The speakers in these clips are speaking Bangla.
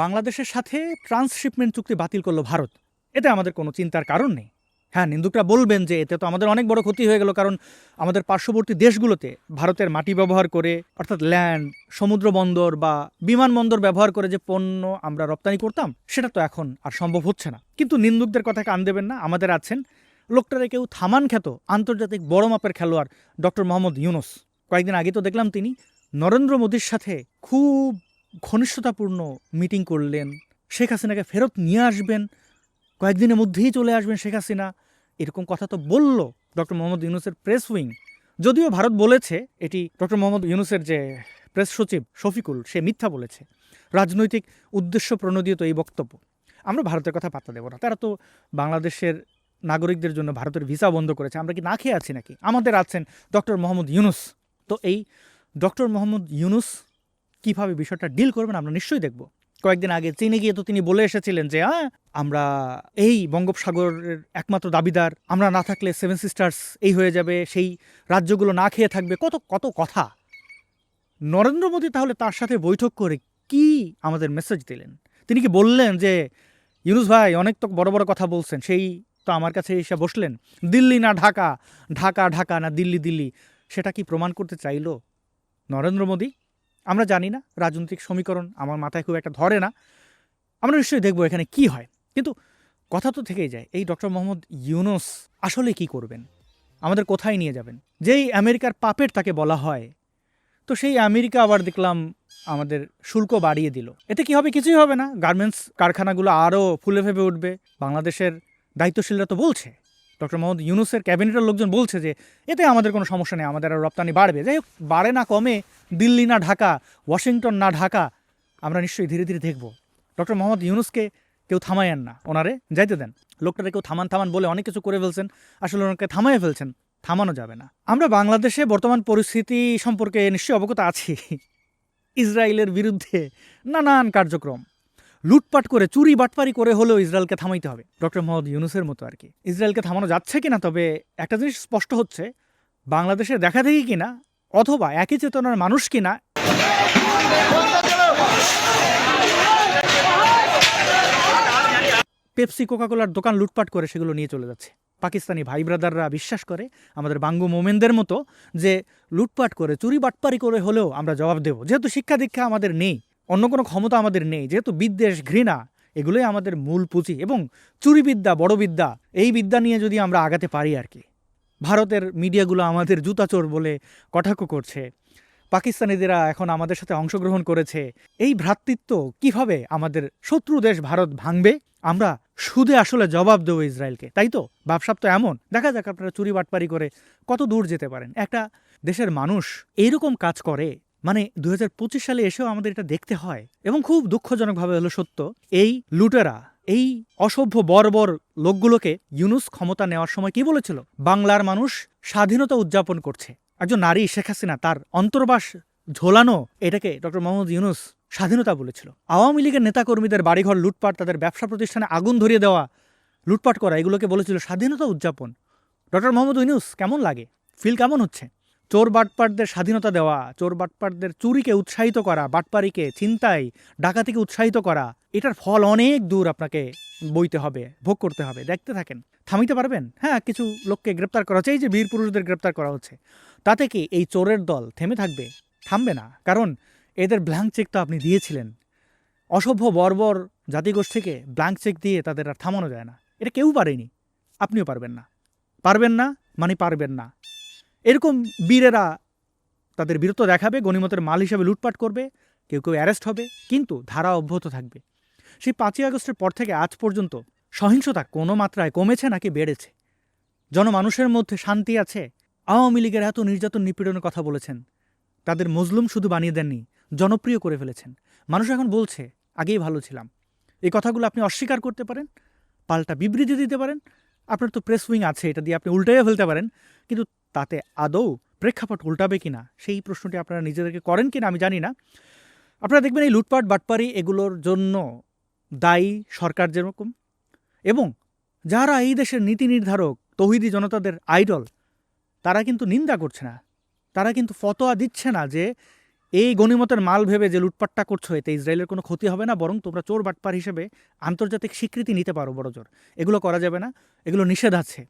বাংলাদেশের সাথে ট্রান্সশিপমেন্ট চুক্তি বাতিল করল ভারত। এতে আমাদের কোনো চিন্তার কারণ নেই। হ্যাঁ নিন্দুকরা বলবেন যে এতে তো আমাদের অনেক বড় ক্ষতি হয়ে গেল, কারণ আমাদের পার্শ্ববর্তী দেশগুলোতে ভারতের মাটি ব্যবহার করে, অর্থাৎ ল্যান্ড সমুদ্র বন্দর বা বিমানবন্দর ব্যবহার করে যে পণ্য আমরা রপ্তানি করতাম, সেটা তো এখন আর সম্ভব হচ্ছে না। কিন্তু নিন্দুকদের কথা কান দেবেন না, আমাদের আছেন লোকটারে কেউ থামান খ্যাত আন্তর্জাতিক বড় মাপের খেলোয়াড় ডক্টর মোহাম্মদ ইউনুস। কয়েকদিন আগে তো দেখলাম তিনি নরেন্দ্র মোদীর সাথে খুব ঘনিষ্ঠতাপূর্ণ মিটিং করলেন। শেখ হাসিনাকে ফেরত নিয়ে আসবেন। কয়েকদিনের মধ্যেই চলে আসবেন শেখ হাসিনা। এরকম কথা তো বলল ডক্টর মোহাম্মদ ইউনুসের প্রেস উইং যদিও ভারত বলেছে, এটি ডক্টর মোহাম্মদ ইউনুসের যে প্রেস সচিব শফিকুল, সে মিথ্যা বলেছে। রাজনৈতিক উদ্দেশ্য প্রণোদিত এই বক্তব্য। আমরা ভারতের কথা পাত্তা দেব না। তারা তো বাংলাদেশের নাগরিকদের জন্য ভারতের ভিসা বন্ধ করেছে। আমরা কি না খেয়ে আছি নাকি? আমাদের আছেন ডক্টর মোহাম্মদ ইউনুস। তো এই ডক্টর মোহাম্মদ ইউনুস কীভাবে বিষয়টা ডিল করবেন আমরা নিশ্চয়ই দেখব। কয়েকদিন আগে চীনে গিয়ে তো তিনি বলে এসেছিলেন যে হ্যাঁ আমরা এই বঙ্গোপসাগরের একমাত্র দাবিদার, আমরা না থাকলে সেভেন সিস্টার্স এই হয়ে যাবে, সেই রাজ্যগুলো না খেয়ে থাকবে। কত কত কথা। নরেন্দ্র মোদী তাহলে তার সাথে বৈঠক করে কি আমাদের মেসেজ দিলেন? তিনি কি বললেন যে, ইউনুস ভাই, অনেক তো বড় বড় কথা বলছেন, সেই তো আমার কাছে এসে বসলেন। দিল্লি না ঢাকা ঢাকা ঢাকা না দিল্লি দিল্লি, সেটা কি প্রমাণ করতে চাইলো নরেন্দ্র মোদী? আমরা জানি না, রাজনৈতিক সমীকরণ আমার মাথায় খুব একটা ধরে না। আমরা নিশ্চয়ই দেখব এখানে কি হয়। কিন্তু কথা তো থেকেই যায়, এই ডক্টর মোহাম্মদ ইউনুস আসলে কি করবেন? আমাদের কোথায় নিয়ে যাবেন? যেই আমেরিকার পাপেট তাকে বলা হয়, তো সেই আমেরিকা আবার দেখলাম আমাদের শুল্ক বাড়িয়ে দিল। এতে কি হবে? কিছুই হবে না। গার্মেন্টস কারখানাগুলো আরও ফুলে ফেপে উঠবে। বাংলাদেশের দায়িত্বশীলরা তো বলছে। ডক্টর মোহাম্মদ ইউনুসের ক্যাবিনেটের লোকজন বলছে যে এতে আমাদের কোনো সমস্যা নেই, আমাদের আর রপ্তানি বাড়বে। যাই হোক, বাড়ে না কমে, দিল্লি না ঢাকা, ওয়াশিংটন না ঢাকা, আমরা নিশ্চয়ই ধীরে ধীরে দেখব। ডক্টর মোহাম্মদ ইউনুসকে কেউ থামায়েন না, ওনারে যাইতে দেন। লোকটারে কেউ থামান থামান বলে অনেক কিছু করে ফেলছেন, আসলে ওনাকে থামাইয়ে ফেলছেন, থামানো যাবে না। আমরা বাংলাদেশে বর্তমান পরিস্থিতি সম্পর্কে নিশ্চয়ই অবগত আছি। ইসরায়েলের বিরুদ্ধে নানান কার্যক্রম। লুটপাট করে, চুরি বাটপারি করে হলেও ইসরায়েলকে থামাইতে হবে। ডক্টর মোহাম্মদ ইউনুসের মতো আর কি। ইসরায়েলকে থামানো যাচ্ছে কিনা, তবে একটা জিনিস স্পষ্ট হচ্ছে বাংলাদেশের দেখা দেখি কিনা, অথবা একই চেতনার মানুষ কিনা, পেপসি, কোকাকোলার দোকান লুটপাট করে সেগুলো নিয়ে চলে যাচ্ছে। পাকিস্তানি ভাই ব্রাদাররা বিশ্বাস করে, আমাদের বাঙ্গু মোমেনদের মতো, যে লুটপাট করে, চুরি বাটপারি করে হলেও আমরা জবাব দেব। যেহেতু শিক্ষা দীক্ষা আমাদের নেই অন্য কোনো ক্ষমতা আমাদের নেই, যেহেতু বিদ্বেষ, ঘৃণা, এগুলোই আমাদের মূল পুঁজি এবং চুরিবিদ্যা বড় বিদ্যা এই বিদ্যা নিয়ে যদি আমরা আগাতে পারি আর কি। ভারতের মিডিয়াগুলো আমাদের জুতাচোর বলে কটাক্ষ করছে। পাকিস্তানিদেরা এখন আমাদের সাথে অংশগ্রহণ করেছে। এই ভ্রাতৃত্ব কীভাবে আমাদের শত্রু দেশ ভারত ভাঙবে? আমরা সুদে আসলে জবাব দেবো ইসরায়েলকে, তাই তো? ব্যবসাপ তো এমন। দেখা যাক আপনারা চুরি বাটপারি করে কত দূর যেতে পারেন। একটা দেশের মানুষ এইরকম কাজ করে মানে দুই হাজার পঁচিশ সালে এসেও আমাদের এটা দেখতে হয় এবং খুব দুঃখজনকভাবে হলো সত্য, এই লুটেরা, এই অসভ্য বর্বর লোকগুলোকে ইউনুস ক্ষমতা নেওয়ার সময় কি বলেছিল? বাংলার মানুষ স্বাধীনতা উদযাপন করছে। একজন নারী শেখ হাসিনা, তার অন্তর্বাস ঝোলানো, এটাকে ডক্টর মোহাম্মদ ইউনুস স্বাধীনতা বলেছিল। আওয়ামী লীগের নেতাকর্মীদের বাড়িঘর লুটপাট, তাদের ব্যবসা প্রতিষ্ঠানে আগুন ধরিয়ে দেওয়া, লুটপাট করা, এগুলোকে বলেছিল স্বাধীনতা উদযাপন। ডক্টর মোহাম্মদ ইউনুস, কেমন লাগে? ফিল কেমন হচ্ছে? চোর বাটপাটদের স্বাধীনতা দেওয়া, চোর বাটপাটদের চুরিকে উৎসাহিত করা, বাটপারিকে চিন্তাই ডাকাতিকে উৎসাহিত করা, এটার ফল অনেক দূর আপনাকে বইতে হবে, ভোগ করতে হবে, দেখতে থাকেন। থামিতে পারবেন? হ্যাঁ কিছু লোককে গ্রেপ্তার করা হচ্ছে, এই যে বীর পুরুষদের গ্রেপ্তার করা হচ্ছে। তাতে কি এই চোরের দল থেমে থাকবে? থামবে না, কারণ এদের ব্ল্যাঙ্ক চেক তো আপনি দিয়েছিলেন। অসভ্য, বর্বর জাতিগোষ্ঠীকে ব্ল্যাঙ্ক চেক দিয়ে তাদের আর থামানো যায় না। এটা কেউ পারেনি। আপনিও পারবেন না। পারবেন না মানে পারবেন না। এরকম বীরেরা তাদের বীরত্ব দেখাবে, গণিমতের মাল হিসাবে লুটপাট করবে, কেউ কেউ অ্যারেস্ট হবে, কিন্তু ধারা অব্যাহত থাকবে। সেই পাঁচই আগস্টের পর থেকে আজ পর্যন্ত সহিংসতা কোনো মাত্রায় কমেছে নাকি বেড়েছে? জনমানুষের মধ্যে শান্তি আছে? আওয়ামী লীগের এত নির্যাতন নিপীড়নের কথা বলেছেন। তাদের মজলুম শুধু বানিয়ে দেননি, জনপ্রিয় করে ফেলেছেন। মানুষ এখন বলছে, আগেই ভালো ছিলাম। এই কথাগুলো আপনি অস্বীকার করতে পারেন, পাল্টা বিবৃতি দিতে পারেন। আপনার তো প্রেস উইং আছে, এটা দিয়ে আপনি উল্টাইয়ে ফেলতে পারেন। কিন্তু তাতে আদৌ প্রেক্ষাপট উল্টাবে কিনা, সেই প্রশ্নটি আপনারা নিজেদেরকে করেন কিনা আমি জানি না। আপনারা দেখবেন এই লুটপাট, বাটপারি এগুলোর জন্য দায়ী সরকার যেরকম এবং যারা এই দেশের নীতি নির্ধারক, তহিদি জনতাদের আইডল, তারা কিন্তু নিন্দা করছে না। তারা কিন্তু ফতোয়া দিচ্ছে না যে এই গণিমতের মাল ভেবে যে লুটপাটটা করছ, এতে ইসরায়েলের কোনো ক্ষতি হবে না, বরং তোমরা চোর, বাটপার হিসেবে আন্তর্জাতিক স্বীকৃতি নিতে পারো, বড় জোর। এগুলো করা যাবে না, এগুলো নিষেধ আছে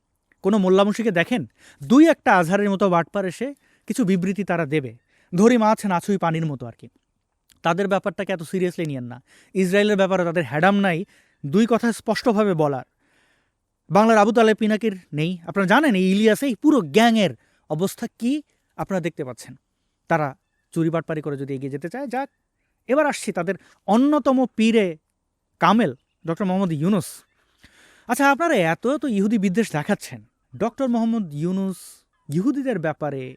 কোনো মোল্লামুশিকে দেখেন? দুই একটা আজহারের মতো বাটপার এসে কিছু বিবৃতি তারা দেবে। ধরি মাছ, নাছুই পানির মতো আর কি। তাদের ব্যাপারটাকে এত সিরিয়াসলি নিয়েন না। ইসরায়েলের ব্যাপারে তাদের হ্যাডাম নাই। দুই কথা স্পষ্টভাবে বলার। বাংলার আবু তালে পিনাকির নেই। আপনারা জানেন, এই ইলিয়াস এই পুরো গ্যাংয়ের অবস্থা কি? আপনারা দেখতে পাচ্ছেন। তারা চুরি বাটপারি করে যদি এগিয়ে যেতে চায়, যাক। এবার আসছি তাদের অন্যতম পীরে কামেল, ডক্টর মোহাম্মদ ইউনুস। আচ্ছা আপনারা এত এত ইহুদি বিদ্বেষ দেখাচ্ছেন। ডক্টর মোহাম্মদ ইউনুস ইহুদিদের ব্যাপারে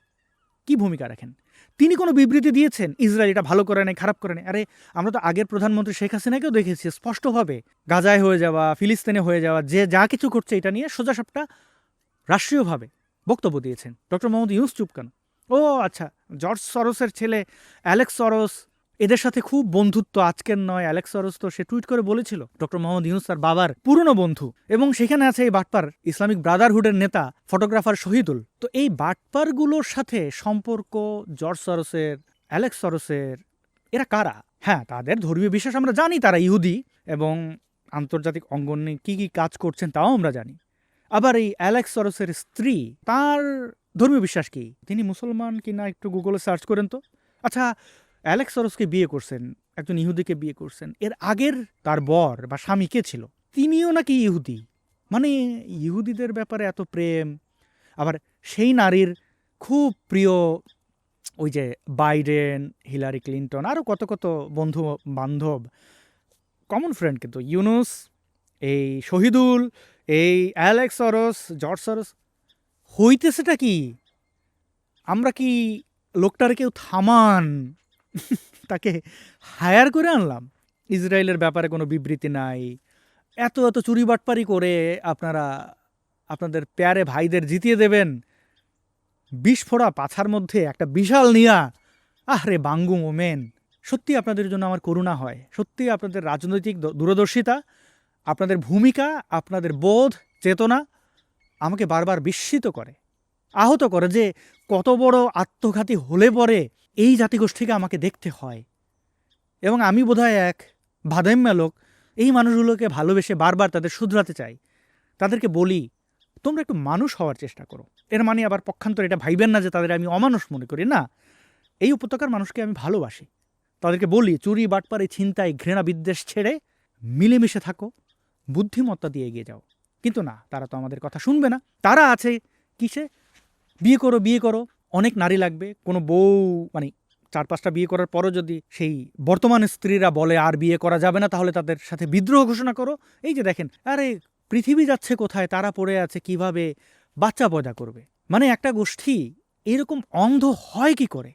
কি ভূমিকা রাখেন? তিনি কোনো বিবৃতি দিয়েছেন? ইসরায়েল এটা ভালো করে নেই খারাপ করে নেই আরে, আমরা তো আগের প্রধানমন্ত্রী শেখ হাসিনাকেও দেখেছি, স্পষ্টভাবে গাজায় হয়ে যাওয়া, ফিলিস্তিনে হয়ে যাওয়া, যে যা কিছু করছে এটা নিয়ে সোজাসাপটা রাষ্ট্রীয়ভাবে বক্তব্য দিয়েছেন। ডক্টর মোহাম্মদ ইউনুস চুপ কেন? ও আচ্ছা জর্জ সরোসের ছেলে অ্যালেক্স সরোস এদের সাথে খুব বন্ধুত্ব, আজকের নয়, অ্যালেক্স তো সে টুইট করে বলেছিল, ডক্টর মোহাম্মদ ইউনুস তার বাবার পুরনো বন্ধু এবং সেখানে আছে এই বাটপার, ইসলামিক ব্রাদারহুডের নেতা, ফটোগ্রাফার শহীদুল। তো এই বাটপারগুলোর সাথে সম্পর্ক, জর্জ সরোসের, অ্যালেক্স সরোসের, এরা কারা? হ্যাঁ তাদের ধর্মীয় বিশ্বাস আমরা জানি, তারা ইহুদি এবং আন্তর্জাতিক অঙ্গনে কি কি কাজ করছেন তাও আমরা জানি। আবার এই অ্যালেক্স সরোসের স্ত্রী, তার ধর্মীয় বিশ্বাস কি? তিনি মুসলমান কিনা একটু গুগলে সার্চ করেন তো। আচ্ছা অ্যালেক্স সরোসকে বিয়ে করছেন, একজন ইহুদিকে বিয়ে করছেন। এর আগের তার বর বা স্বামী কে ছিল? তিনিও নাকি ইহুদি? মানে ইহুদিদের ব্যাপারে এত প্রেম। আবার সেই নারীর খুব প্রিয় ওই যে বাইডেন, হিলারি ক্লিন্টন আরও কত কত বন্ধু বান্ধব, কমন ফ্রেন্ড কিন্তু ইউনুস, এই শহীদুল, এই অ্যালেক্স সরস জর্জ সরস হইতেছেটা কি? আমরা কি লোকটার কেউ থামান? তাকে হায়ার করে আনলাম। ইসরায়েলের ব্যাপারে কোনো বিবৃতি নাই। এত এত চুরি বাটপারি করে আপনারা, আপনাদের প্যারে ভাইদের জিতিয়ে দেবেন। বিস্ফোরা পাছার মধ্যে একটা বিশাল নিয়া। আহরে বাঙ্গু মোমেন, সত্যি আপনাদের জন্য আমার করুণা হয়। সত্যি আপনাদের রাজনৈতিক দূরদর্শিতা, আপনাদের ভূমিকা, আপনাদের বোধ, চেতনা আমাকে বারবার বিস্মিত করে। আহত করে যে কত বড় আত্মঘাতী হলে পরে এই জাতিগোষ্ঠীকে আমাকে দেখতে হয়। এবং আমি বোধহয় এক ভাদাইম্যা লোক। এই মানুষগুলোকে ভালোবেসে বারবার তাদের শুধরাতে চাই। তাদেরকে বলি, তোমরা একটু মানুষ হওয়ার চেষ্টা করো। এর মানে আবার পক্ষান্তর এটা ভাইবেন না যে তাদের আমি অমানুষ মনে করি। না, এই উপত্যকার মানুষকে আমি ভালোবাসি। তাদেরকে বলি, চুরি বাটপারি ছিনতাই, ঘৃণা, বিদ্বেষ ছেড়ে মিলেমিশে থাকো। বুদ্ধিমত্তা দিয়ে এগিয়ে যাও। কিন্তু না, তারা তো আমাদের কথা শুনবে না। তারা আছে কিসে? বিয়ে করো বিয়ে করো। অনেক নারী লাগবে কোনো বউ মানে চার পাঁচটা বিয়ে করার পরও যদি সেই বর্তমান স্ত্রীরা বলে আর বিয়ে করা যাবে না তাহলে তাদের সাথে বিদ্রোহ ঘোষণা করো। এই যে দেখেন আরে পৃথিবী যাচ্ছে কোথায় তারা পড়ে আছে কীভাবে বাচ্চা পয়দা করবে? মানে একটা গোষ্ঠী এরকম অন্ধ হয় কি করে?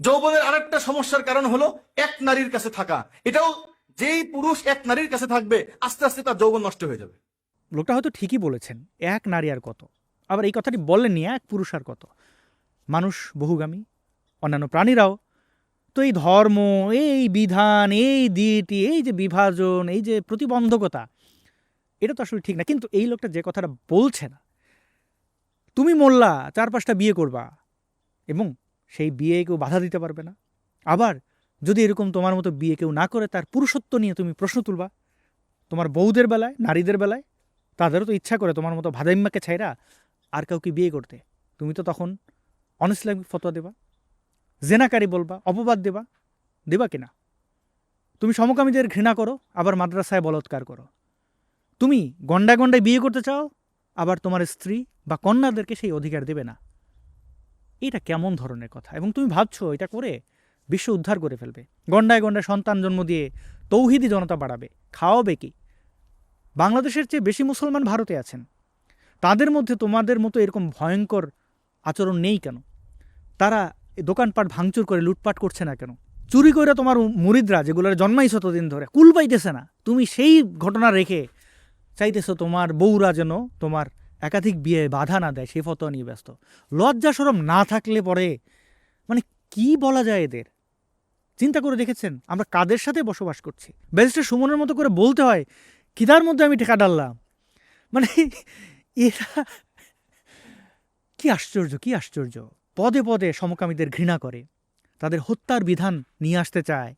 যৌবনের আরেকটা সমস্যার কারণ হলো এক নারীর কাছে থাকা। এটাও যেই পুরুষ এক নারীর কাছে থাকবে আস্তে আস্তে তার যৌবন নষ্ট হয়ে যাবে। লোকটা হয়তো ঠিকই বলেছেন এক নারী আর কত? আবার এই কথাটি বলেননি এক পুরুষ আর কত? মানুষ বহুগামী, অন্যান্য প্রাণীরাও। তো এই ধর্ম, এই বিধান, এই দিয়েটি এই যে বিভাজন, এই যে প্রতিবন্ধকতা, এটা তো আসলে ঠিক না। কিন্তু এই লোকটা যে কথাটা বলছে না, তুমি মোল্লা চার পাঁচটা বিয়ে করবা এবং সেই বিয়ে কেউ বাধা দিতে পারবে না। আবার যদি এরকম তোমার মতো বিয়ে কেউ না করে, তার পুরুষত্ব নিয়ে তুমি প্রশ্ন তুলবা। তোমার বউদের বেলায়, নারীদের বেলায়, তাদেরও তো ইচ্ছা করে তোমার মতো ভাদাইম্মাকে ছাইরা আর কাউকে বিয়ে করতে। তুমি তো তখন অনইসলামিক ফতোয়া দেবা? জেনাকারী বলবা? অপবাদ দেবা? দেবা কিনা তুমি সমকামীদের ঘৃণা করো, আবার মাদ্রাসায় বলৎকার করো। তুমি গন্ডায় গন্ডায় বিয়ে করতে চাও, আবার তোমার স্ত্রী বা কন্যাদেরকে সেই অধিকার দেবে না। এটা কেমন ধরনের কথা? এবং তুমি ভাবছ এটা করে বিশ্ব উদ্ধার করে ফেলবে। গন্ডায় গন্ডায় সন্তান জন্ম দিয়ে তৌহিদি জনতা বাড়াবে। খাওয়াবে কি? বাংলাদেশের চেয়ে বেশি মুসলমান ভারতে আছেন। তাদের মধ্যে তোমাদের মতো এরকম ভয়ঙ্কর আচরণ নেই কেন? তারা দোকানপাট ভাঙচুর করে, লুটপাট করছে না কেন? চুরি করে তোমার মুরিদরা যেগুলোর জন্মাইছ ততদিন ধরে, কুল পাইতেছে না। তুমি সেই ঘটনা রেখে চাইতেছো তোমার বউরা যেন তোমার একাধিক বিয়ে বাধা না দেয়, সে ফটো নিয়ে ব্যস্ত। লজ্জা সরম না থাকলে পরে মানে কি বলা যায় এদের? চিন্তা করে দেখেছেন? আমরা কাদের সাথে বসবাস করছি? ব্যারিস্টার সুমনের মতো করে বলতে হয়, কিদার মধ্যে আমি টেকা ডাললাম? মানে এরা কি আশ্চর্য কি আশ্চর্য। পদে পদে সমকামীদের ঘৃণা করে, তাদের হত্যার বিধান নিয়ে আসতে চায়।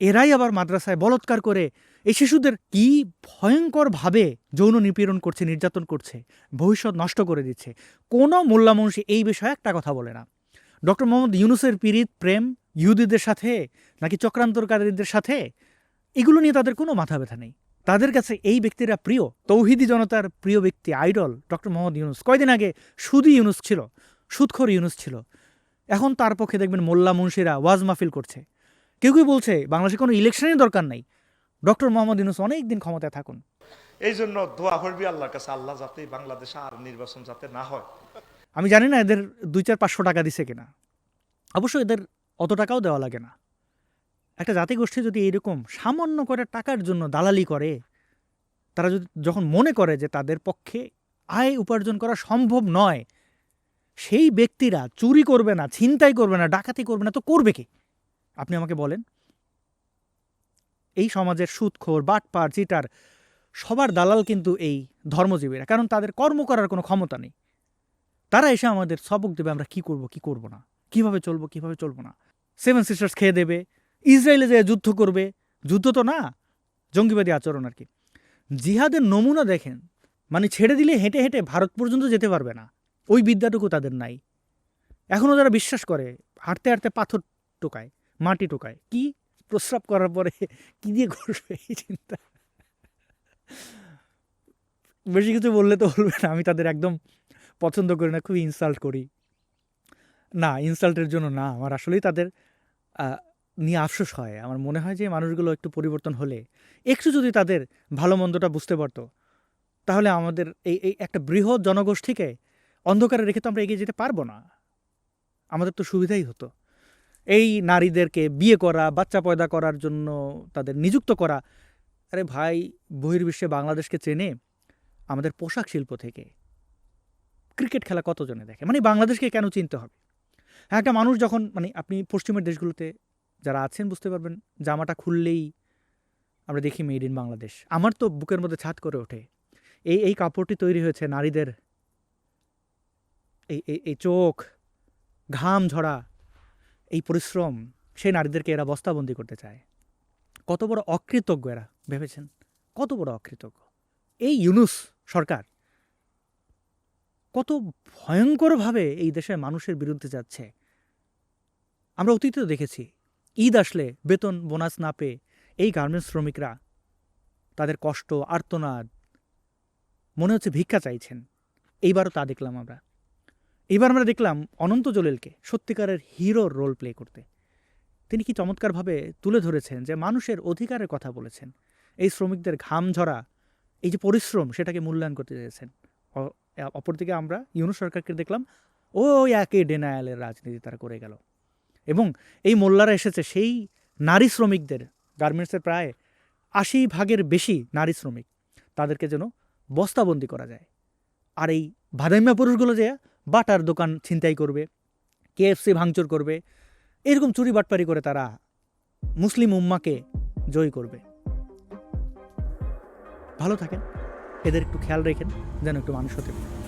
এরাই আবার মাদ্রাসায় বলৎকার করে, এই শিশুদের কি ভয়ঙ্করভাবে যৌন নিপীড়ন করছে, নির্যাতন করছে, ভবিষ্যৎ নষ্ট করে দিচ্ছে? কোনো মোল্লামংশী এই বিষয়ে একটা কথা বলে না। ডক্টর মোহাম্মদ ইউনুসের পীড়িত প্রেম ইহুদিদের সাথে, নাকি চক্রান্তকারীদের সাথে, এগুলো নিয়ে তাদের কোনো মাথা ব্যথা নেই। তাদের কাছে এই ব্যক্তিরা প্রিয়, তৌহিদি জনতার প্রিয় ব্যক্তি, আইডল ডক্টর মোহাম্মদ ইউনুস। কয়দিন আগে সুদি ইউনুস ছিল। সুদখোর ইউনুস ছিল। এখন তার পক্ষে দেখবেন মোল্লা মুন্সিরা ওয়াজ মাহফিল করছে। কেউ কেউ বলছে বাংলাদেশে কোনো ইলেকশনের দরকার নাই। ডক্টর মোহাম্মদ ইউনুস অনেক দিন ক্ষমতায় থাকুন। এই জন্য দোয়া করবি আল্লাহর কাছে আল্লাহ যাতে বাংলাদেশে আর নির্বাচন যাতে না হয়। আমি জানি না এদের দুই চার পাঁচশো টাকা দিছে কিনা। অবশ্য এদের অত টাকাও দেওয়া লাগে না। একটা জাতিগোষ্ঠী যদি এইরকম সামান্য করে টাকার জন্য দালালি করে তারা যদি যখন মনে করে যে তাদের পক্ষে আয় উপার্জন করা সম্ভব নয় সেই ব্যক্তিরা চুরি করবে না, ছিনতাই করবে না, ডাকাতি করবে না, তো করবে কি? আপনি আমাকে বলেন। এই সমাজের সুদখোর বাটপার, চিটার, সবার দালাল কিন্তু এই ধর্মজীবীরা, কারণ তাদের কর্ম করার কোনো ক্ষমতা নেই। তারা এসে আমাদের সবক দেবে, আমরা কি করব কি করব না? কীভাবে চলবো কীভাবে চলবো না? সেভেন সিস্টার্স খেয়ে দেবে, ইসরায়েলে যে যুদ্ধ করবে, যুদ্ধ তো না, জঙ্গিবাদী আচরণ আর কি। জিহাদের নমুনা দেখেন মানে ছেড়ে দিলে হেঁটে হেঁটে ভারত পর্যন্ত যেতে পারবে না। ওই বিদ্যাটুকু তাদের নাই। এখনও যারা বিশ্বাস করে, হাঁটতে হাঁটতে পাথর টোকায়, মাটি টোকায়, কি প্রস্রাব করার পরে কি দিয়ে করবে এই চিন্তা? বেশি কিছু বললে তো বলবে না, আমি তাদের একদম পছন্দ করি না, খুবই ইনসাল্ট করি। না ইনসাল্টের জন্য না, আমার আসলেই তাদের নিয়ে আফসোস হয়। আমার মনে হয় যে মানুষগুলো একটু পরিবর্তন হলে, একটু যদি তাদের ভালো মন্দটা বুঝতে পারতো, তাহলে আমাদের এই এই একটা বৃহৎ জনগোষ্ঠীকে অন্ধকারে রেখে তো আমরা এগিয়ে যেতে পারব না। আমাদের তো সুবিধাই হতো। এই নারীদেরকে বিয়ে করা, বাচ্চা পয়দা করার জন্য তাদের নিযুক্ত করা। আরে ভাই, বহির্বিশ্বে বাংলাদেশকে চেনে আমাদের পোশাক শিল্প থেকে। ক্রিকেট খেলা কতজনে দেখে? মানে বাংলাদেশকে কেন চিনতে হবে? হ্যাঁ একটা মানুষ যখন মানে আপনি পশ্চিমের দেশগুলোতে যারা আছেন বুঝতে পারবেন, জামাটা খুললেই আমরা দেখি মেড ইন বাংলাদেশ। আমার তো বুকের মধ্যে ছাদ করে ওঠে। এই এই কাপড়টি তৈরি হয়েছে নারীদের এই, এই- চোখ, ঘাম ঝরা, এই পরিশ্রম, সেই নারীদেরকে এরা বস্তাবন্দি করতে চায়। কত বড় অকৃতজ্ঞ এরা, ভেবেছেন? কত বড় অকৃতজ্ঞ। এই ইউনুস সরকার কত ভয়ঙ্করভাবে এই দেশের মানুষের বিরুদ্ধে যাচ্ছে। আমরা অতীতে দেখেছি, ঈদ আসলে বেতন বোনাস না পেয়ে এই গার্মেন্টস শ্রমিকরা তাদের কষ্ট, আর্তনাদ, মনে হচ্ছে ভিক্ষা চাইছেন। এইবারও তা দেখলাম আমরা। এইবার আমরা দেখলাম অনন্ত জলিলকে সত্যিকারের হিরোর রোল প্লে করতে। তিনি কি চমৎকারভাবে তুলে ধরেছেন যে মানুষের অধিকারের কথা বলেছেন। এই শ্রমিকদের ঘাম ঝরা, এই যে পরিশ্রম সেটাকে মূল্যায়ন করতে চেয়েছেন। অপরদিকে আমরা ইউনুস সরকারকে দেখলাম, ওই একই ডেনায়ালের রাজনীতি তারা করে গেল। এবং এই মোল্লারা এসেছে সেই নারী শ্রমিকদের গার্মেন্টসের প্রায় আশি ভাগের বেশি নারী শ্রমিক, তাদেরকে যেন বস্তাবন্দি করা যায়। আর এই ভাদাইম্যা পুরুষগুলো যে বাটার দোকান ছিনতাই করবে, কেএফসি ভাঙচুর করবে, এরকম চুরি বাটপারি করে তারা মুসলিম উম্মাকে জয় করবে। ভালো থাকেন, এদের একটু খেয়াল রেখেন, যেন একটু মানুষ হতে পারে।